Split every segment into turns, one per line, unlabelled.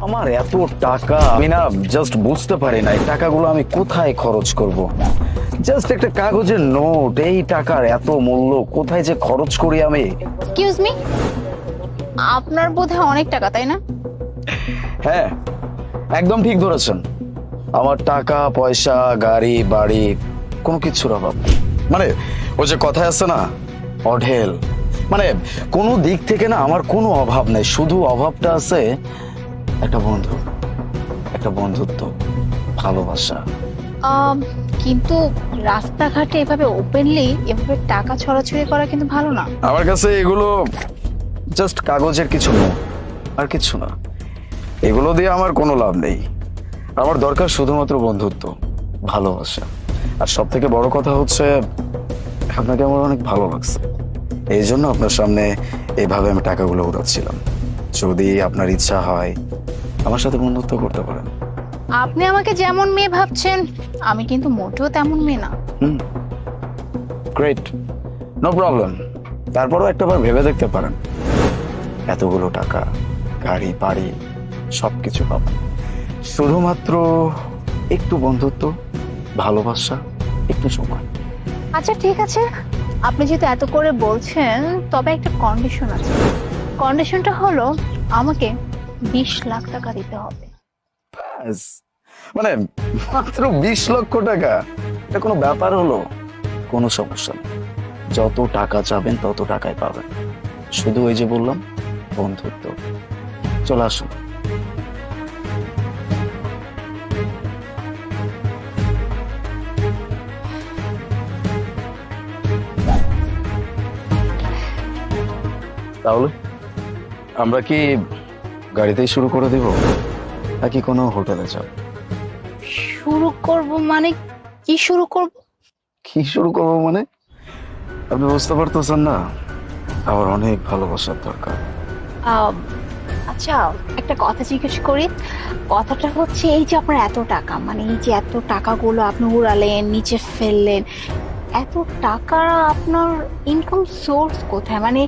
আমার এত টাকা আমি না জাস্ট বুঝতে পারি না এই টাকাগুলো আমি কোথায় খরচ করব? জাস্ট একটা কাগজের নোট এই টাকার এত মূল্য কোথায় যে খরচ করি আমি?
এক্সকিউজ মি আপনার বোধহয় অনেক টাকা তাই না?
হ্যাঁ একদম ঠিক ধরেছেন। আমার টাকা পয়সা গাড়ি বাড়ি কোনো কিছুর অভাব। মানে ওই যে কথায় আছে না অঢেল। মানে কোনো দিক থেকে না আমার কোনো অভাব নেই শুধু অভাবটা আছে একটা বন্ধু একটা বন্ধুত্ব ভালোবাসা।
আম, কিন্তু রাস্তাঘাটে এভাবে ওপেনলি এভাবে টাকা ছড়াছড়ি করা কিন্তু ভালো না।
আমার কাছে এগুলো জাস্ট কাগজের কিছু নোট আর কিছু না। এগুলো দিয়ে আমার কোনো লাভ নেই। আমার দরকার শুধুমাত্র বন্ধুত্ব ভালোবাসা। আর সব থেকে বড় কথা হচ্ছে আপনাকে আমার অনেক ভালো লাগছে। এই জন্য আপনার সামনে এইভাবে আমি টাকাগুলো উড়াচ্ছিলাম। যদি আপনার ইচ্ছা হয় আমার সাথে বন্ধুত্ব করতে পারেন।
আপনি আমাকে যেমন মেয়ে ভাবছেন আমি কিন্তু মোটেও তেমন মেয়ে না।
হুম। গ্রেট নো প্রবলেম তারপরও একটা একটাবার ভেবে দেখতে পারেন। এতগুলো টাকা গাড়ি বাড়ি সবকিছু পাবেন। শুধুমাত্র একটু বন্ধুত্ব ভালোবাসা একটু সময়।
আচ্ছা ঠিক আছে। আপনি যেহেতু এত করে বলছেন তবে একটা কন্ডিশন আছে। কন্ডিশনটা হলো আমাকে বিশ লাখ টাকা দিতে হবে।
ব্যাস। মানে মাত্র বিশ লক্ষ টাকা। এটা কোনো ব্যাপার হলো? কোনো সমস্যা নেই। যত টাকা চাবেন, তত টাকায় পাবেন। শুধু ওই যে বললাম, বন্ধুত্ব। চলে আসুন। তাহলে আমরা কি গাড়িতেই শুরু করে দিব? নাকি কোনো হোটেলে যাব
শুরু করব মানে কি শুরু করব?
কি শুরু করব মানে? আপনি বুঝতে পারতেছেন না? আমার অনেক ভালোবাসার দরকার।
আচ্ছা একটা কথা জিজ্ঞেস করি। কথাটা হচ্ছে এই যে আপনার এত টাকা মানে এই যে এত টাকাগুলো আপনি উড়ালেন নিচে ফেললেন এত টাকা আপনার ইনকাম সোর্স কোথায়? মানে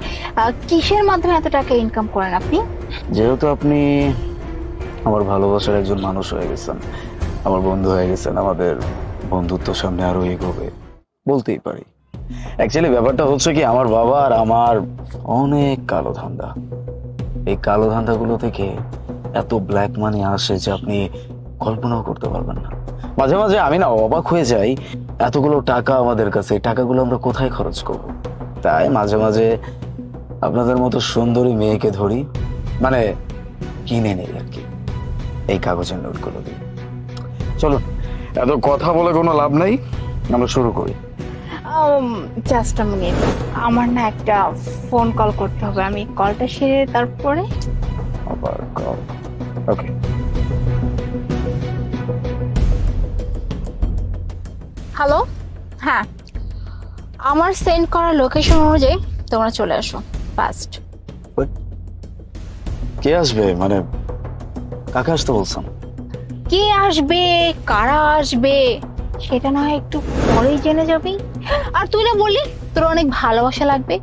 কিসের মাধ্যমে এত টাকা ইনকাম করেন আপনি?
যেহেতু আপনি আমার ভালোবাসার একজন মানুষ হয়ে গেছেন, আমার বন্ধু হয়ে গেছেন, আমাদের বন্ধুত্ব সামনে আরও এগোবে, বলতেই পারি। অ্যাকচুয়ালি ব্যাপারটা হচ্ছে কি, আমার বাবা আর আমার অনেক কালো ধান্দা। এই কালো ধান্দাগুলো থেকে এত ব্ল্যাক মানি আসে যে আপনি কল্পনাও করতে পারবেন না। মাঝে মাঝে আমি না অবাক হয়ে যাই, এতগুলো টাকা আমাদের কাছে, এই টাকাগুলো আমরা কোথায় খরচ করব? তাই মাঝে মাঝে আপনাদের মতো সুন্দরী মেয়েকে ধরি মানে কিনে নেই আর কি। এই কাগজের নোটগুলো দিই চলুন এত কথা বলে কোনো লাভ নাই। আমরা শুরু করি।
জাস্ট আ মিনিট আমার না একটা ফোন কল করতে হবে। আমি কলটা সেরে তারপরে?
আবার কল ওকে
হ্যালো হ্যাঁ। আমার সেন্ড করা লোকেশন অনুযায়ী তোমরা চলে আসো। ফার্স্ট
কে আসবে? মানে কাকে আসতে বলছেন?
কে আসবে? কারা আসবে? সেটা না হয় একটু পরেই জেনে যাবি। আর তুই না বললি তোর অনেক ভালোবাসা লাগবে।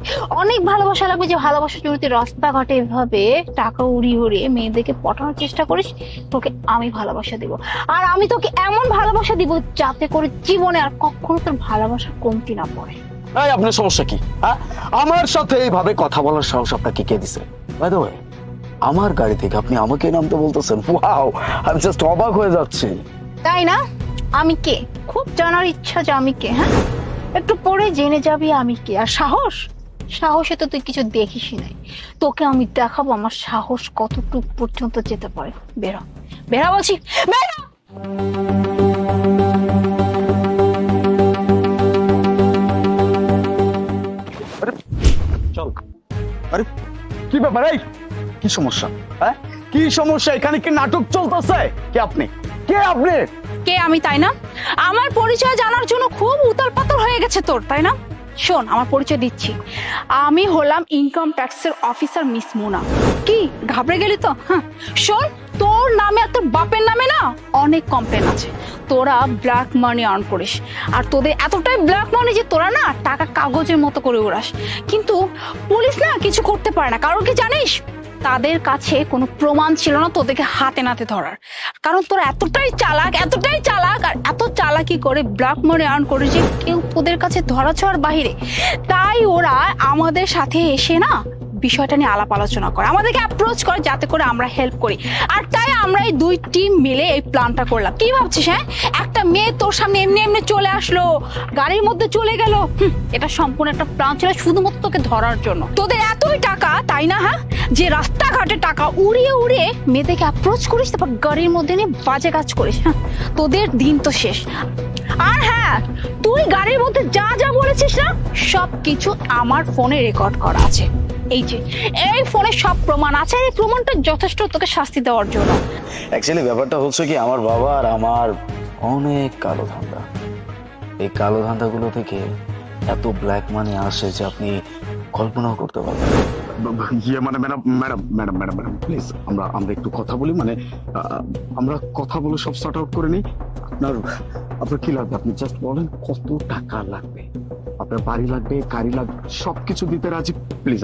অনেক ভালোবাসা লাগবে যে ভালোবাসা তুই রাস্তাঘাটে এভাবে টাকা উড়ি উড়িয়ে মেয়েদেরকে পটানোর চেষ্টা করিস তোকে আমি ভালোবাসা দিব। আর আমি তোকে এমন ভালোবাসা দিব যাতে করে জীবনে আর কখনো তোর ভালোবাসা কমতি না পড়ে।
এই আপনার সমস্যা কি হ্যাঁ? আমার সাথে এইভাবে কথা বলার সাহস আপনাকে কে দিছে? বাই দ্য ওয়ে আমার গাড়ি থেকে আপনি আমাকে নামতে বলতেছেন? ওয়াও আমি জাস্ট অবাক হয়ে যাচ্ছি।
তাই না? আমি কে? খুব জানার ইচ্ছা যে আমি কে হ্যাঁ? একটু পরে জেনে যাবি আমি কে। আর সাহস? সাহসে তো তুই কিছু দেখিসই নাই। তোকে আমি দেখাবো আমার সাহস কতটুকু পর্যন্ত যেতে পারে। বেরো। বেরো বলছি। বেরো!
চল। আরে কি ব্যাপার? এই! কি সমস্যা হ্যাঁ? কি সমস্যা? এখানে কি নাটক চলতেছে? কে আপনি? কে আপনি?
কে আমি, তাই না? আমার পরিচয় জানার জন্য খুব উতাল হয়ে গেছে তোর, তাই না? শোন, আমার পরিচয় দিচ্ছি। আমি হলাম ইনকাম ট্যাক্সের অফিসার মিস মোনা কি, ঘাবড়ে গেলি তো? হ্যাঁ। শোন, তোর নামে আর তোর বাপের নামে না অনেক কমপ্লেন আছে। তোরা ব্ল্যাক মানি আর্ন করিস। আর তোদের এতটাই ব্ল্যাক মানি যে তোরা না টাকা কাগজের মতো করে উড়াস। কিন্তু পুলিশ না কিছু করতে পারে না। কারণ কি জানিস? তাদের কাছে কোনো প্রমাণ ছিল না তোদেরকে হাতে নাতে ধরার। কারণ তোর এতটাই চালাক এতটাই চালাক, আর এত চালাকি করে ব্ল্যাক মানি আর্ন করে যে কেউ তোদের কাছে ধরা ছোঁয়ার বাহিরে। তাই ওরা আমাদের সাথে এসে না বিষয়টা নিয়ে আলাপ আলোচনা করে, আমাদেরকে অ্যাপ্রোচ করে যাতে করে আমরা হেল্প করি। আর তাই আমরা এই দুই টিম মিলে এই প্ল্যানটা করলাম। কি ভাবছিস হ্যাঁ? একটা মেয়ে তোর সামনে এমনি এমনি চলে আসলো, গাড়ির মধ্যে চলে গেল। এটা সম্পূর্ণ একটা প্ল্যান ছিল শুধুমাত্র তোকে ধরার জন্য। তোদের এতই টাকা, তাই না হ্যাঁ? যে রাস্তাঘাটে টাকা উড়িয়ে উড়িয়ে মেয়েদেরকে অ্যাপ্রোচ করিস, তারপর গাড়ির মধ্যে নিয়ে বাজে কাজ করিস হ্যাঁ? তোদের দিন তো শেষ। আর হ্যাঁ তুই গাড়ির মধ্যে যা যা বলেছিস না সব কিছু আমার ফোনে রেকর্ড করা আছে। এই যে, এই ফোনে সব প্রমাণ আছে, এই প্রমাণটা যথেষ্ট তোকে শাস্তি দেওয়ার জন্য।
অ্যাকচুয়ালি ব্যাপারটা হচ্ছে কি, আমার বাবা আর আমার অনেক কালো ধান্দা। এই কালো ধান্দাগুলো থেকে এত ব্ল্যাক মানি আসে যে আপনি কল্পনাও করতে পারবেন
ইয়ে মানে madam madam madam madam please আমরা আমরা একটু কথা বলি মানে আমরা কথা বলে সব সর্ট আউট করে নিই। আপনার আপনার কি লাগবে? আপনি জাস্ট বলেন কত টাকা লাগবে? আপনার বাড়ি লাগবে, গাড়ি লাগবে, সবকিছু দিতে রাজি? প্লিজ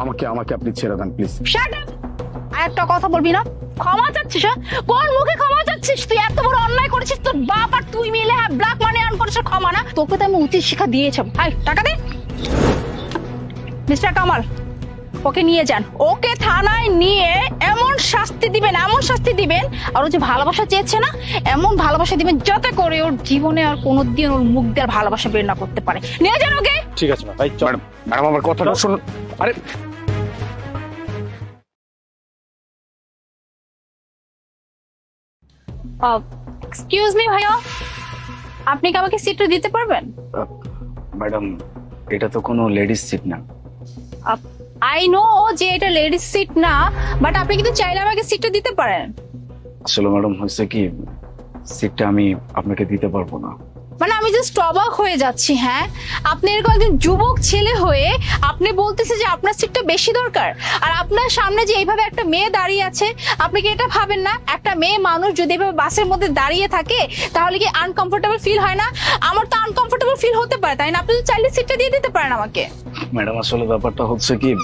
আমাকে আমাকে আপনি ছেড়ে দেন প্লিজ
একটা কথা বলবি না? ক্ষমা চাচ্ছিস হ্যাঁ? কোন মুখে ক্ষমা চাচ্ছিস? তুই এত বড় অন্যায় করেছিস, তোর বাপ আর তুই মিলে হ্যাঁ? ব্ল্যাক মানি আর্ন করেছিস ক্ষমা না? তোকে তো আমি উচিত শিক্ষা দিয়েছি। হাই টাকা দে। মিস্টার কামাল ওকে নিয়ে যান। ওকে থানায় নিয়ে এমন শাস্তি দিবেন এমন শাস্তি দিবেন আর ও যে ভালোবাসা চেয়েছে না এমন ভালোবাসা দিবেন যাতে করে ওর জীবনে আর কোনোদিন ওর মুখ দিয়ে আর ভালোবাসা বের না করতে পারে। নিয়ে যান ওকে।
ঠিক আছে ভাই ম্যাডাম ম্যাডাম আমার কথাটা শুনুন। আরে
এক্সকিউজ মি ভাইয়া আপনি কি আমাকে সিটটা দিতে পারবেন?
ম্যাডাম এটা তো কোনো লেডিস সিট না।
আই নো যে এটা লেডিস সিট না বাট আপনি কিন্তু চাইলে আমাকে সিটটা দিতে পারেন।
আসলে ম্যাডাম হয়েছে কি সিটটা আমি আপনাকে দিতে পারব না।
মানে আমি জাস্ট অবাক হয়ে যাচ্ছি হ্যাঁ? আপনি এরকম একজন যুবক ছেলে হয়ে আপনি বলতেছে যে আপনার সিটটা বেশি দরকার আর আপনার সামনে যে এইভাবে একটা মেয়ে দাঁড়িয়ে আছে আপনি কি এটা ভাবেন না? একটা মেয়ে মানুষ যদি এভাবে বাসের মধ্যে দাঁড়িয়ে থাকে তাহলে কি আনকমফোর্টেবল ফিল হয় না? আমার তো আনকমফোর্টেবল ফিল হতে পারে তাই না? আপনি তো চাইলে সিটটা দিয়ে দিতে পারেন আমাকে।
ম্যাডাম, আসলে ব্যাপারটা হচ্ছে কি,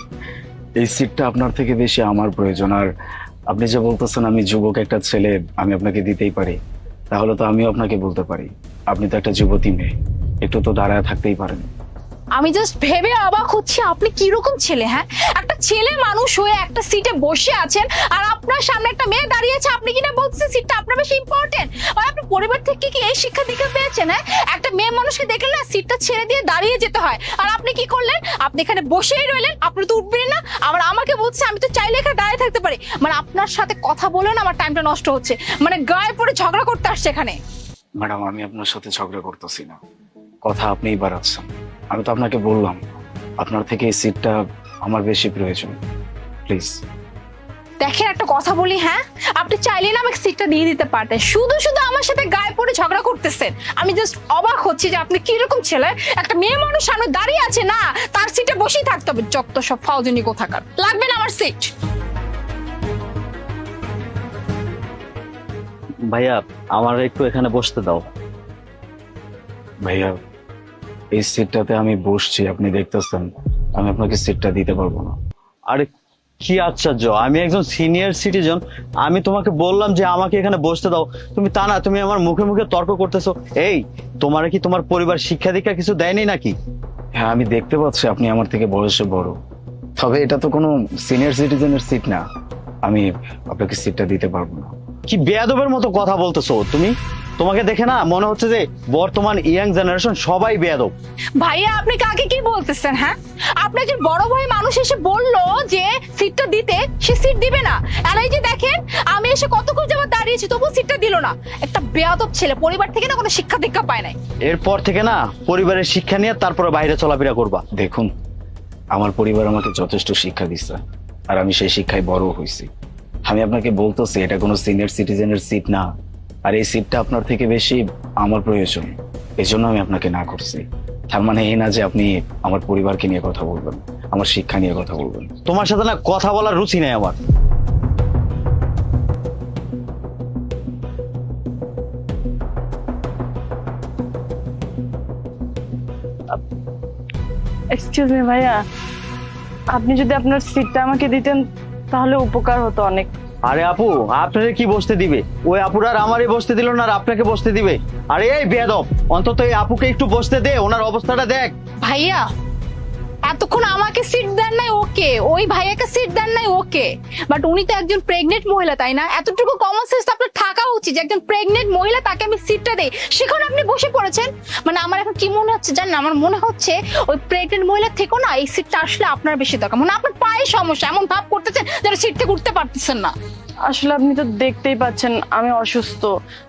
এই সিটটা আপনার থেকে বেশি আমার প্রয়োজন। আর আপনি যে বলতেছেন আমি যুবক, একটা ছেলে, আমি আপনাকে দিতেই পারি। তাহলে তো আমিও আপনাকে বলতে পারি। আপনি তো একটা যুবতী মেয়ে। একটু তো দাঁড়ায় থাকতেই পারেন।
আমি জাস্ট ভেবে অবাক হচ্ছি, আপনি কীরকম ছেলে হ্যাঁ? একটা ছেলে মানুষ হয়ে একটা সিটে বসে আছেন আর আপনার সামনে একটা মেয়ে দাঁড়িয়ে আছে, আপনি কিনা বলছেন সিটটা আপনার বেশি ইম্পর্টেন্ট আর আপনি পরিবার থেকে কি এই শিক্ষা দীক্ষা পেয়েছেন হ্যাঁ? একটা মেয়ে মানুষকে দেখলে না সিটটা ছেড়ে দিয়ে দাঁড়িয়ে যেতে হয়। আর আপনি কি করলেন? আপনি এখানে বসেই রইলেন, আপনি তো উঠবেন না। আবার আমাকে বলছে, আমি তো চাইলে এখানে দাঁড়িয়ে থাকতে পারি। মানে আপনার সাথে কথা বলে না আমার টাইমটা নষ্ট হচ্ছে। মানে গায়ে পড়ে ঝগড়া করতে আসছে এখানে।
ম্যাডাম, আমি আপনার সাথে ঝগড়া করতেছি না। কথা আপনিই বাড়াচ্ছেন। আমি তো আপনাকে বললাম আপনার থেকে এই সিটটা আমার বেশি প্রয়োজন প্লিজ
দেখেন একটা কথা বলি হ্যাঁ? আপনি চাইলে না আমাকে সিটটা দিয়ে দিতে পারতেন। শুধু শুধু আমার সাথে গায়ে পড়ে ঝগড়া করতেছেন। আমি জাস্ট অবাক হচ্ছি যে আপনি কীরকম ছেলে একটা মেয়ে মানুষ সামনে দাঁড়িয়ে আছে না তার সিটে বসেই থাকতে হবে। যত সব ফাউজনি কোথাকার। লাগবে না আমার সিট
ভাইয়া আমার একটু এখানে বসতে দাও।
ভাইয়া এই সিটটাতে আমি বসছি আপনি দেখতেছেন আমি আপনাকে সিটটা দিতে পারব না।
আরে কি আশ্চর্য! আমি একজন সিনিয়র সিটিজেন আমি তোমাকে বললাম যে আমাকে এখানে বসতে দাও। তুমি তা না তুমি আমার মুখে মুখে তর্ক করতেছো। এই তোমার কি তোমার পরিবার শিক্ষা দীক্ষা কিছু দেয়নি নাকি?
হ্যাঁ আমি দেখতে পাচ্ছি আপনি আমার থেকে বয়সে বড়। তবে এটা তো কোনো সিনিয়র সিটিজেনের সিট না। আমি আপনাকে সিটটা দিতে পারব না।
কি বেয়াদবের মতো কথা বলতেছো তুমি? তোমাকে দেখে না মনে হচ্ছে যে বর্তমান ইয়াং জেনারেশন সবাই বেয়াদব।
ভাইয়া আপনি কাকে কি বলতেছেন হ্যাঁ? আপনার যে বড় ভাই মানুষ এসে বলল যে সিটটা দিতে সে সিট দিবে না। আর এই যে দেখেন আমি এসে কতক্ষণ যাবত দাঁড়িয়েছি তবু সিটটা দিল না। একটা বেয়াদব ছেলে পরিবার থেকে না কোনো শিক্ষা দীক্ষা পায় নাই।
এরপর থেকে না পরিবারের শিক্ষা নিয়ে তারপরে বাইরে চলাফেরা করবা।
দেখুন আমার পরিবার আমাকে যথেষ্ট শিক্ষা দিচ্ছে আর আমি সেই শিক্ষায় বড় হয়েছি। আমি আপনাকে বলতেছি এটা কোনো সিনিয়র সিটিজেনের সিট না। আর এই সিটটা আপনার থেকে বেশি আমার প্রয়োজন। এই জন্য আমি আপনাকে না করছি। তার মানে এই না যে আপনি আমার পরিবারকে নিয়ে কথা বলবেন আমার শিক্ষা নিয়ে কথা বলবেন।
তোমার সাথে না কথা বলার রুচি নেই আমার।
এক্সকিউজ মি ভাইয়া। আপনি যদি আপনার সিটটা আমাকে দিতেন তাহলে উপকার হতো অনেক।
আরে আপু আপনারে কি বসতে দিবে? ওই আপুরা আর আমারই বসতে দিল না আর আপনাকে বসতে দিবে। আরে এই বেদম অন্তত এই আপুকে একটু বসতে দে, ওনার অবস্থাটা দেখ।
ভাইয়া, এতক্ষণ আমাকে সিট দেন ওই ভাইয়াকে সিট দেন নাই, ওকে। বাট উনি তো একজন প্রেগনেন্ট মহিলা, তাই না? এতটুকু কমন সেন্স আপনার থাকা উচিত একজন প্রেগনেন্ট মহিলা তাকে আমি সিটটা দেই। সেখানে আপনি বসে পড়েছেন? মানে আমার এখন কি মনে হচ্ছে জানেন? আমার মনে হচ্ছে ওই প্রেগনেন্ট মহিলার থেকেও না এই সিটটা আসলে আপনার বেশি দরকার। মানে আপনার পায়ে সমস্যা, এমন ভাব করতেছেন যেন সিট থেকে উঠতে পারতেছেন না।
আসলে আপনি তো দেখতেই পাচ্ছেন, আমি অসুস্থ।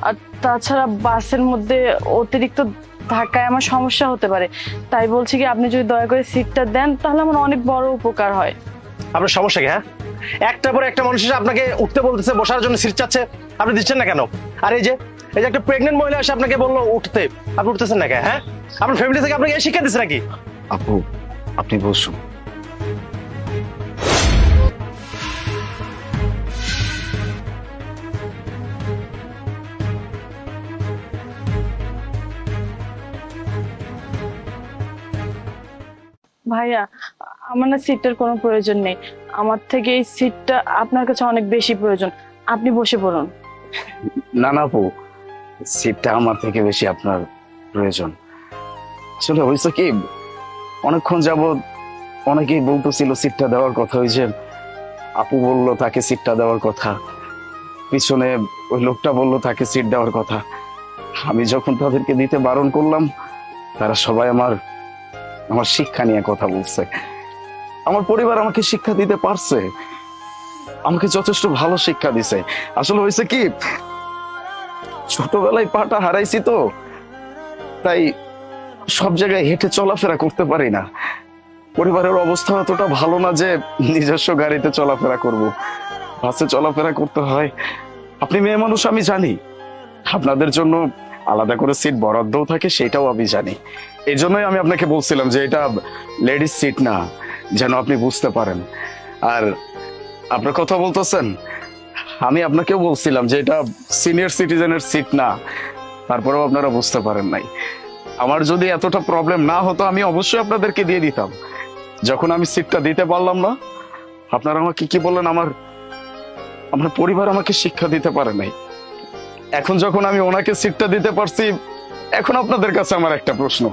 আর তাছাড়া বাসের মধ্যে অতিরিক্ত ধাক্কায় আমার সমস্যা হতে পারে। তাই বলছি কি আপনি যদি দয়া করে সিটটা দেন তাহলে আমার অনেক বড় উপকার হয়।
আপনার সমস্যা কি হ্যাঁ? একটার পর একটা মানুষ এসে আপনাকে উঠতে বলতেছে বসার জন্য সিট চাচ্ছে আপনি দিচ্ছেন না কেন? আর এই যে এই যে একটা প্রেগনেন্ট মহিলা এসে আপনাকে বলল উঠতে আপনি উঠতেছেন না কেন হ্যাঁ? আপনার ফ্যামিলি থেকে আপনাকে এই শিক্ষা দিচ্ছে নাকি?
আপু আপনি বসুন।
ভাইয়া, আমার না সিটটার কোনো প্রয়োজন নেই। আমার থেকে এই সিটটা আপনার কাছে অনেক বেশি প্রয়োজন। আপনি বসে পড়ুন
না না আপু, সিটটা আমার থেকে বেশি আপনার প্রয়োজন। আসলে হয়েছে কি, অনেকক্ষণ যাবৎ অনেকেই বলতেছিল সিটটা দেওয়ার কথা। হয়েছে আপু বলল তাকে সিটটা দেওয়ার কথা। পিছনে ওই লোকটা বলল তাকে সিট দেওয়ার কথা। আমি যখন তাদেরকে দিতে বারণ করলাম, তারা সবাই আমার আমার শিক্ষা নিয়ে কথা বলছে। আমার পরিবার আমাকে শিক্ষা দিতে পারছে। আমাকে যথেষ্ট ভালো শিক্ষা দিছে। আসলে হয়েছে কি, ছোটবেলায় পাটা হারাইছি তো, তাই সব জায়গায় হেঁটে চলাফেরা করতে পারি না। পরিবারের অবস্থা অতটা ভালো না যে নিজস্ব গাড়িতে চলাফেরা করব। বাসে চলাফেরা করতে হয়। আপনি মেয়ে মানুষ, আমি জানি। আপনাদের জন্য আলাদা করে সিট বরাদ্দও থাকে, সেটাও আমি জানি। এই জন্যই আমি আপনাকে বলছিলাম যে এটা লেডিস সিট না, যেন আপনি বুঝতে পারেন। আর আপনার কথা বলতেছেন, আমি আপনাকেও বলছিলাম যে এটা সিনিয়র সিটিজেনের সিট না, তারপরেও আপনারা বুঝতে পারেন নাই। আমার যদি এতটা প্রবলেম না হতো, আমি অবশ্যই আপনাদেরকে দিয়ে দিতাম। যখন আমি সিটটা দিতে পারলাম না, আপনারা আমাকে কি বললেন? আমার আমার পরিবার আমাকে শিক্ষা দিতে পারে নাই। এখন যখন আমি ওনাকে সিটটা দিতে পারছি এখন আপনাদের কাছে আমার একটা প্রশ্ন।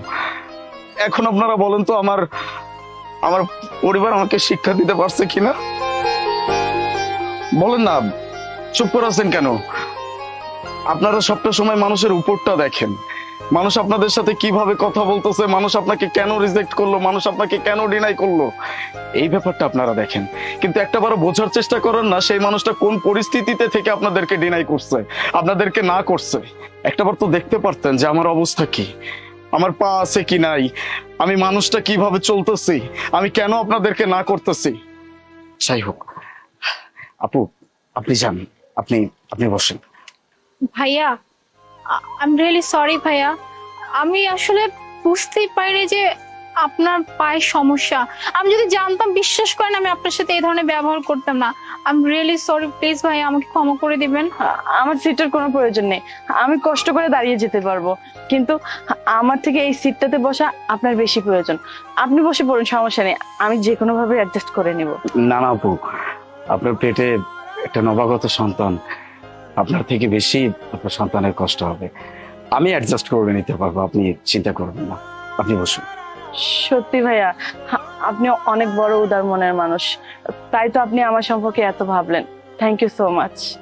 এখন আপনারা বলেন তো আমার আমার পরিবার আমাকে শিক্ষা দিতে পারছে কিনা? বলেন না, চুপ করে আছেন কেন? আপনারা সবটা সময় মানুষের উপরটা দেখেন। মানুষ আপনাদের সাথে কীভাবে কথা বলতেছে, মানুষ আপনাকে কেন রিজেক্ট করল, মানুষ আপনাকে কেন ডিনাই করল? এই ব্যাপারটা আপনারা দেখেন। কিন্তু একটাবারও বোঝার চেষ্টা করেন না, সেই মানুষটা কোন পরিস্থিতিতে থেকে আপনাদেরকে ডিনাই করছে, আপনাদেরকে না করছে? একটাবার তো দেখতে পারতেন যে আমার অবস্থা কি। আমার পা আছে কি নাই? আমি মানুষটা কীভাবে চলতেছি? আমি কেন আপনাদেরকে না করতেছি? যাই হোক, আপু, আপনি যান, আপনি আপনি বসেন।
ভাইয়া আই এম রিয়েলি সরি ভাইয়া। আমি আসলে বুঝতেই পারিনি যে আপনার পায়ের সমস্যা। আমি যদি জানতাম বিশ্বাস করেন আমি আপনার সাথে এই ধরনের ব্যবহার করতাম না। I am really sorry please ভাইয়া আমাকে ক্ষমা করে দিবেন।
আমার সিটের কোনো প্রয়োজন নেই। আমি কষ্ট করে দাঁড়িয়ে যেতে পারব। কিন্তু আমার থেকে এই সিটটাতে বসা আপনার বেশি প্রয়োজন। আপনি বসে পড়ুন সমস্যা নেই। আমি যে কোনো ভাবে অ্যাডজাস্ট করে নিব।
না না আপু। আপনার পেটে একটা নবাগত সন্তান। আপনার থেকে বেশি আপনার সন্তানের কষ্ট হবে। আমি অ্যাডজাস্ট করে নিতে পারব, আপনি চিন্তা করবেন না। আপনি বসুন।
সত্যি ভাইয়া, আপনি অনেক বড় উদার মনের মানুষ। তাই তো আপনি আমার সম্পর্কে এত ভাবলেন। Thank you so much